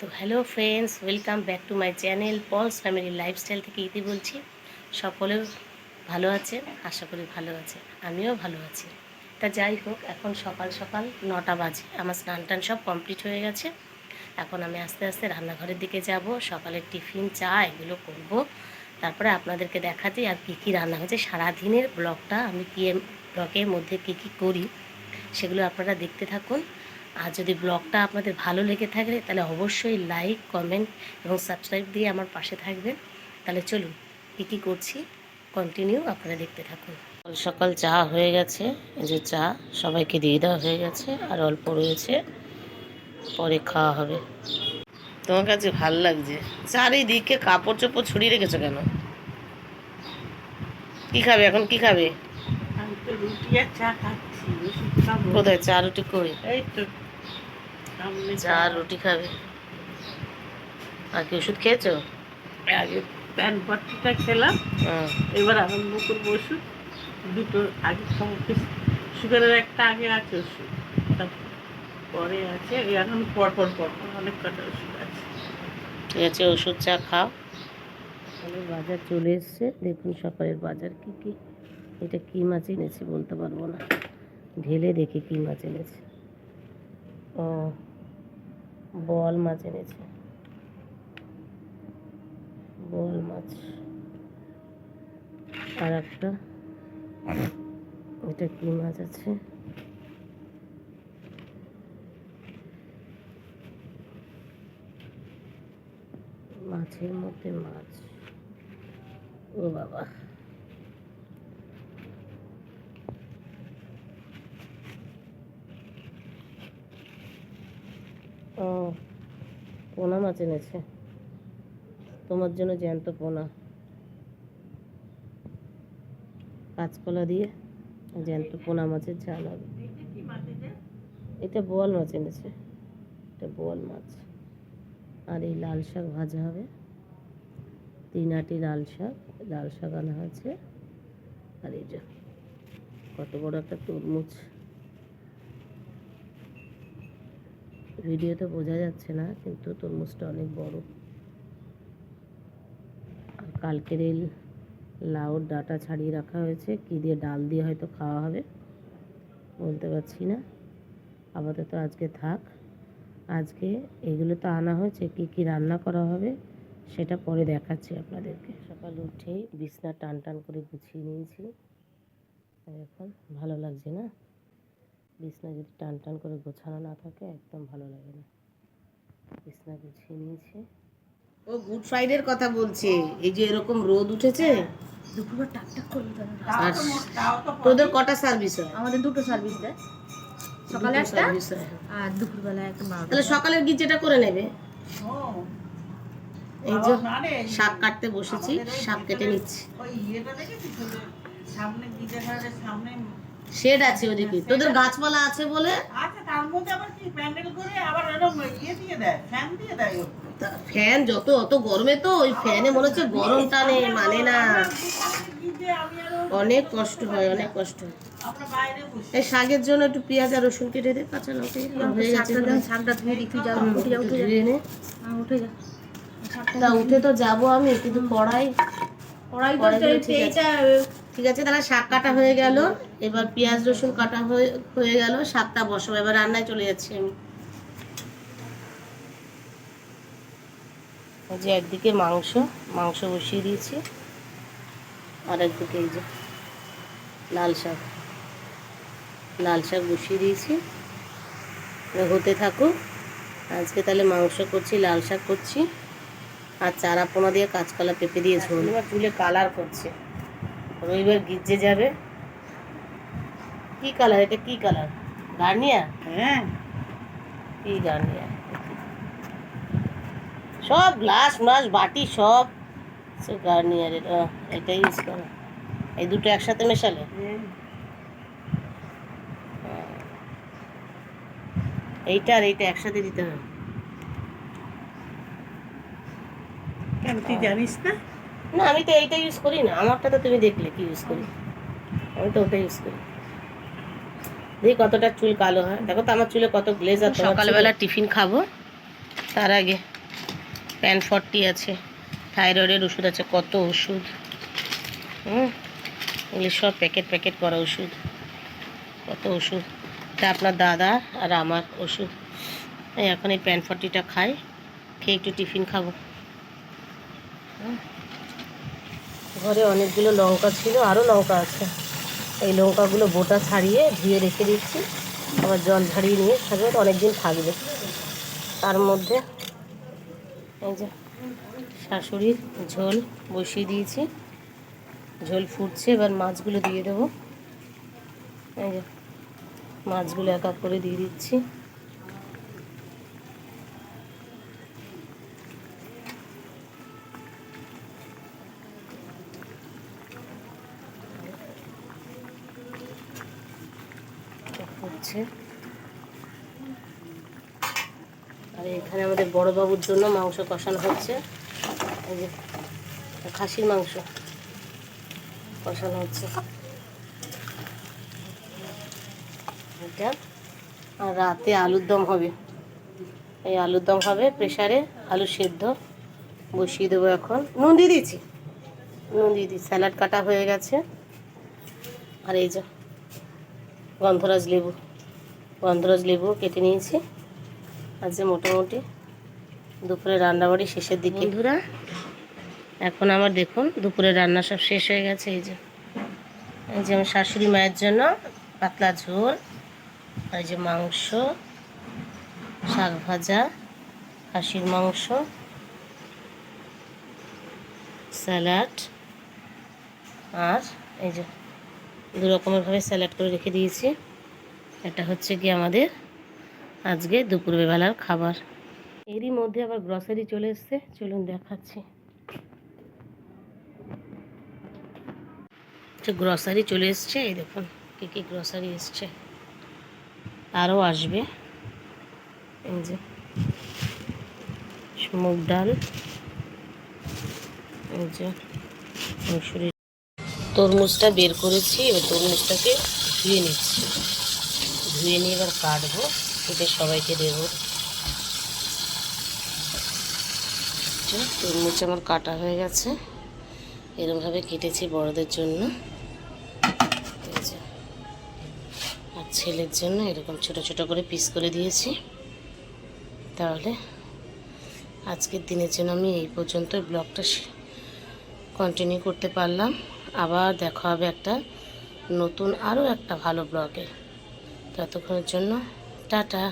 তো hello friends, welcome back to my channel pals family lifestyle থেকে ইতি বলছি। সকলে ভালো আছে? আশা করি ভালো আছে। আমিও ভালো আছি। তা যাই হোক, এখন সকাল সকাল নটা বাজে। আমার স্নান টান সব কমপ্লিট হয়ে গেছে। এখন আমি আস্তে আস্তে রান্নাঘরের দিকে যাব। সকালের টিফিন, চা, এগুলো করব। তারপরে আপনাদেরকে দেখাতে আর কী কী রান্না হয়েছে। সারাদিনের ব্লগটা আমি এম, ব্লগের মধ্যে কী কী করি, সেগুলো আপনারা দেখতে থাকুন। আর যদি ব্লগটা আপনাদের ভালো লেগে থাকে তাহলে অবশ্যই লাইক কমেন্ট এবং সাবস্ক্রাইব দিয়ে আমার পাশে থাকবেন। তাহলে চলুন কী কী করছি কন্টিনিউ আপনারা দেখতে থাকুন। সকাল সকাল চা হয়ে গেছে এই যে চা সবাইকে দিয়ে দেওয়া হয়ে গেছে আর অল্প রয়েছে পরে খাওয়া হবে। তোমার কাছে ভালো লাগছে চারিদিকে কাপড় চোপড় ছড়িয়ে রেখেছো কেন? কি খাবে এখন কি খাবে? রুটি আর চা খাচ্ছি কোথায় চা রুটি করে এই তো। চা রুটি খাবে। আর কি ওষুধ খেয়েছো? আগে প্যান ভর্তিটা খেলাম এবার আরম্ভ করব ওষুধ। দুটো আগে খাব সুগারের একটা আগে আছে ওষুধ পরে আছে এখন পর পর অনেক কটা ওষুধ আছে। ঠিক আছে ওষুধ চা খাও। তাহলে বাজার চলে এসছে দেখুন সকালের বাজার কি কি। এটা কি মাছ এনেছে বলতে পারব না। ঢেলে দেখি কি মাছ এনেছে। ও বল মাছ এনেছে। বল মাছ। আর একটা। এটা কি মাছ আছে? মাছের মধ্যে মাছ। ও বাবা ও পোনা মাছ এনেছে। তোমার জন্য জ্যান্ত পোনা। কাঁচকলা দিয়ে জ্যান্ত পোনা মাছের ঝাল হবে। এটা বোয়াল মাছ এনেছে। এটা বোয়াল মাছ। আর এই লাল শাক ভাজা হবে। তিন আটি লাল শাক। লাল শাক আনা হয়েছে। আর এই কত বড় একটা তরমুজ। ভিডিওতে বোঝা যাচ্ছে না, কিন্তু তরমুজটা অনেক বড়। কালকের এই লাউর ডাটা ছাড়িয়ে রাখা হয়েছে, কি দিয়ে ডাল দিয়ে হয়তো খাওয়া হবে বলতে পারছি না। আপাতত আজকে থাক। আজকে এগুলো তো আনা হয়েছে, কি কি রান্না করা হবে সেটা পরে দেখাচ্ছি আপনাদেরকে। সকাল উঠেই বিছনা টান টান করে গুছিয়ে নিয়েছি। এখন ভালো লাগছে না? বিছনা যদি টান টান করে গোছানো না থাকে একদম ভালো লাগে না। বিছনা গুছিয়ে নিয়েছি ও গুড ফ্রাইডের কথা বলছে। এই যে এরকম রোদ উঠেছে। দুপুরবার টাক টাক করবে আর তোদের কটা সার্ভিস হয়? আমাদের দুটো সার্ভিস দেয়। সকালে একটা আর দুপুরবেলা একটা তাহলে সকালের গিজেটা করে নেবে? এই যে শাক কাটতে বসেছি শাক কেটে নিচ্ছি। ওই ইয়েটা দেখেছিস সামনে গিজে সামনে শেড আছে ওদিকে তোদের গাছপালা আছে বলে? আচ্ছা তার মধ্যে আবার কি? প্যান্ডেল করে আবার এরকম ইয়ে দিয়ে দেয় ফ্যান দিয়ে দেয় ফ্যান যত অত গরমে তো ওই ফ্যানে মনে হচ্ছে গরম টানে মানে না। অনেক কষ্ট হয় অনেক কষ্ট হয়। আমরা বাইরে বসে। এই শাকের জন্য একটু পেঁয়াজ আর রসুন কেটে দে কাঁচা লঙ্কা হয়ে গেছে শাকটা ধুয়ে দিই তুই যাও উঠে যা উঠে যা। ধুয়ে নে। হ্যাঁ, উঠে যা। শাকটা তা উঠে তো যাব আমি কিন্তু কড়াই কড়াই তো ঠিক এইটা ঠিক আছে, তাহলে শাক কাটা হয়ে গেল। এবার পেঁয়াজ, রসুন কাটা হয়ে হয়ে গেল শাকটা বসাবো। এবার রান্নায় চলে যাচ্ছি আমি। যে একদিকে মাংস মাংস বসিয়ে দিয়েছি। আর একদিকে এই যে লাল শাক। লাল শাক বসিয়ে দিয়েছি। হতে থাকুক, আজকে তাহলে মাংস করছি, লাল শাক করছি। আর চারা পোনা দিয়ে কাঁচকলা পেঁপে দিয়ে ঝোল। চুলে কালার করছে। রবিবার গির্জে যাবে। কি কালার এটা কি কালার গার্নিয়ার হ্যাঁ। কি গার্নিয়ার সব গ্লাস মাস বাটি সব সব গার্নিয়ারের ও, এটা ইউজ করো। এই দুটো একসাথে মেশালে? এইটা আর এইটা একসাথে দিতে হবে। কেন তুই জানিস না? না আমি তো এইটা ইউজ করি না। আমারটা তো তুমি দেখলে কি ইউজ করি। আমি তো ওটা ইউজ করি। দেখি কতটা চুল কালো হয়। দেখো তো আমার চুলে কত গ্লেজ আছে সকালবেলা টিফিন খাব। তার আগে প্যান ফর্টি আছে থাইরয়েডের ওষুধ আছে কত ওষুধ। হুম এগুলি সব প্যাকেট প্যাকেট করা ওষুধ। কত ওষুধ। এটা আপনার দাদা আর আমার ওষুধ। এখন এই প্যান ফর্টিটা খাই খেয়ে একটু টিফিন খাব। হুম। ঘরে অনেকগুলো লঙ্কা ছিল আরও লঙ্কা আছে। এই লঙ্কাগুলো বোটা ছাড়িয়ে ধুয়ে রেখে দিচ্ছি। আবার জল ঝাড়িয়ে নিয়ে থাকবে অনেক দিন থাকবে। তার মধ্যে এই যে শাশুড়ির ঝোল বসিয়ে দিয়েছি। ঝোল ফুটছে, এবার মাছগুলো দিয়ে দেবো। এই যে মাছগুলো এক এক করে দিয়ে দিচ্ছি। ফুটছে আর এখানে আমাদের বড় বাবুর জন্য মাংস কষানো হচ্ছে। এই যে খাসির মাংস কষানো হচ্ছে। এটা আর রাতে আলুর দম হবে। এই আলুর দম হবে, প্রেসারে আলু সেদ্ধ। বসিয়ে দেবো এখন। নুন দিয়ে দিয়েছি। নুন দিয়ে দিই স্যালাড কাটা হয়ে গেছে। আর এই যে গন্ধরাজ লেবু। গন্ধরাজ লেবু কেটে নিয়েছি। আজকে মোটামুটি দুপুরে রান্নাবাড়ি শেষের দিকে। বন্ধুরা এখন আমার দেখুন দুপুরে রান্না সব শেষ হয়ে গেছে এই যে। এই যে আমার শাশুড়ি মায়ের জন্য পাতলা ঝোল এই যে মাংস শাক ভাজা খাসির মাংস স্যালাড আর এই যে দু রকমেরভাবে স্যালাড করে রেখে দিয়েছি। এটা হচ্ছে কি আমাদের আজকে দুপুরবেলার খাবার। এরই মধ্যে আবার গ্রসারি চলে এসছে, চলুন দেখাচ্ছি। গ্রসারি চলে এসছে, এই দেখুন কী কী গ্রসারি এসছে। আরও আসবে। এই যে মুগ ডাল, এই যে মুসুরি তরমুজটা বের করেছি, এবার তরমুজটাকে ধুয়ে নিচ্ছি। ধুয়ে নিয়ে এবার কাটবো। কেটে সবাইকে দেবো। তরমুজ আমার কাটা হয়ে গেছে। এরমভাবে কেটেছি বড়দের জন্য। আর ছেলের জন্য এরকম ছোট ছোট করে পিস করে দিয়েছি। তাহলে আজকের দিনের জন্য আমি এই পর্যন্ত ব্লগটা কন্টিনিউ করতে পারলাম। আবার দেখা হবে একটা নতুন আরও একটা ভালো ব্লগে। ততক্ষণের জন্য টাটা।